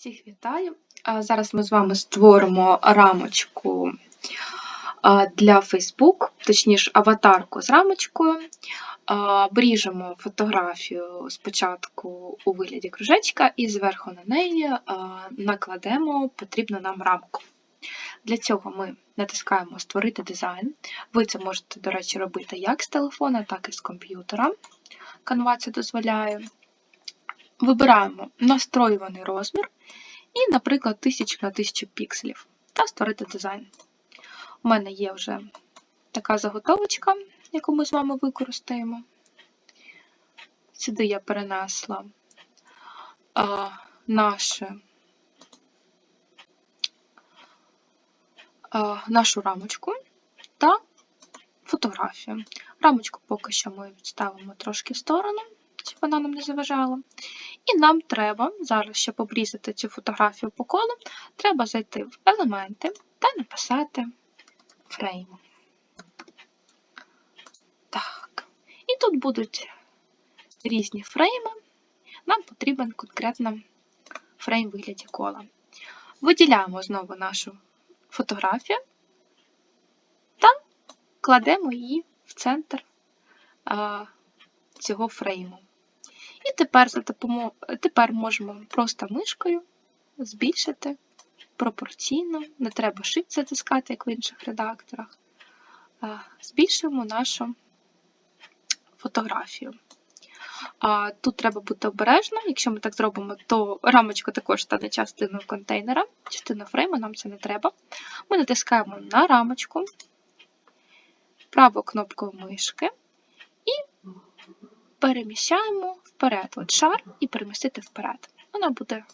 Всіх вітаю! Зараз ми з вами створимо рамочку для Facebook, точніше аватарку з рамочкою. А, Обріжемо фотографію спочатку у вигляді кружечка і зверху на неї накладемо потрібну нам рамку. Для цього ми натискаємо Створити дизайн. Ви це можете, до речі, робити як з телефона, так і з комп'ютера. Canva це дозволяє. Вибираємо настроюваний розмір і, наприклад, 1000 на 1000 пікселів та створити дизайн. У мене є вже така заготовочка, яку ми з вами використаємо. Сюди я перенесла а, наше, а, нашу рамочку та фотографію. Рамочку поки що ми відставимо трошки в сторону, щоб вона нам не заважала. І нам треба, зараз, щоб обрізати цю фотографію по колу, треба зайти в елементи та написати фрейм. Так. І тут будуть різні фрейми. Нам потрібен конкретно фрейм вигляді кола. Виділяємо знову нашу фотографію та кладемо її в центр а, цього фрейму. І тепер за допомогою, тепер можемо просто мишкою збільшити пропорційно, не треба Shift затискати, як в інших редакторах. Збільшуємо нашу фотографію. Тут треба бути обережно, якщо ми так зробимо, то рамочка також стане частиною контейнера, частиною фрейму, нам це не треба. Ми натискаємо на рамочку, правою кнопкою мишки і переміщаємо вперед. От шар і перемістити вперед. Вона буде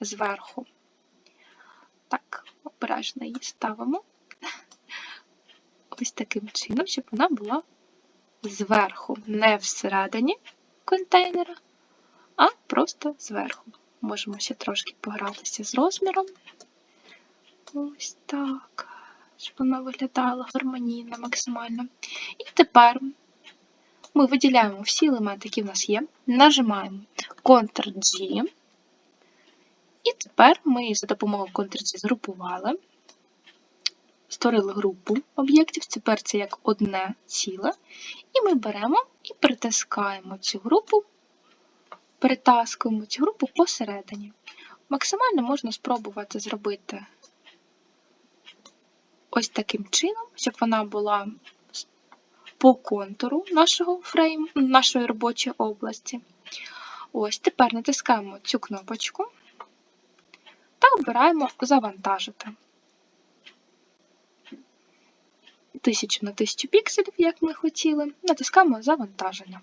зверху. Так, обережно її ставимо ось таким чином, щоб вона була зверху, не всередині контейнера, а просто зверху. Можемо ще трошки погратися з розміром. Ось так, щоб вона виглядала гармонійно максимально. І тепер ми виділяємо всі елементи, які в нас є, нажимаємо Ctrl-G. І тепер ми за допомогою Ctrl-G згрупували, створили групу об'єктів, тепер це як одне ціле. І ми беремо і притискаємо цю групу, перетаскуємо цю групу посередині. Максимально можна спробувати зробити ось таким чином, щоб вона була по контуру нашого фрейму, нашої робочої області. Ось, тепер натискаємо цю кнопочку та обираємо Завантажити. 1000 на 1000 пікселів, як ми хотіли, натискаємо Завантаження.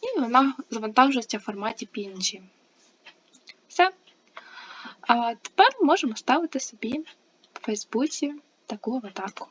І вона завантажується в форматі PNG. Все. А тепер можемо ставити собі в Фейсбуці таку аватарку.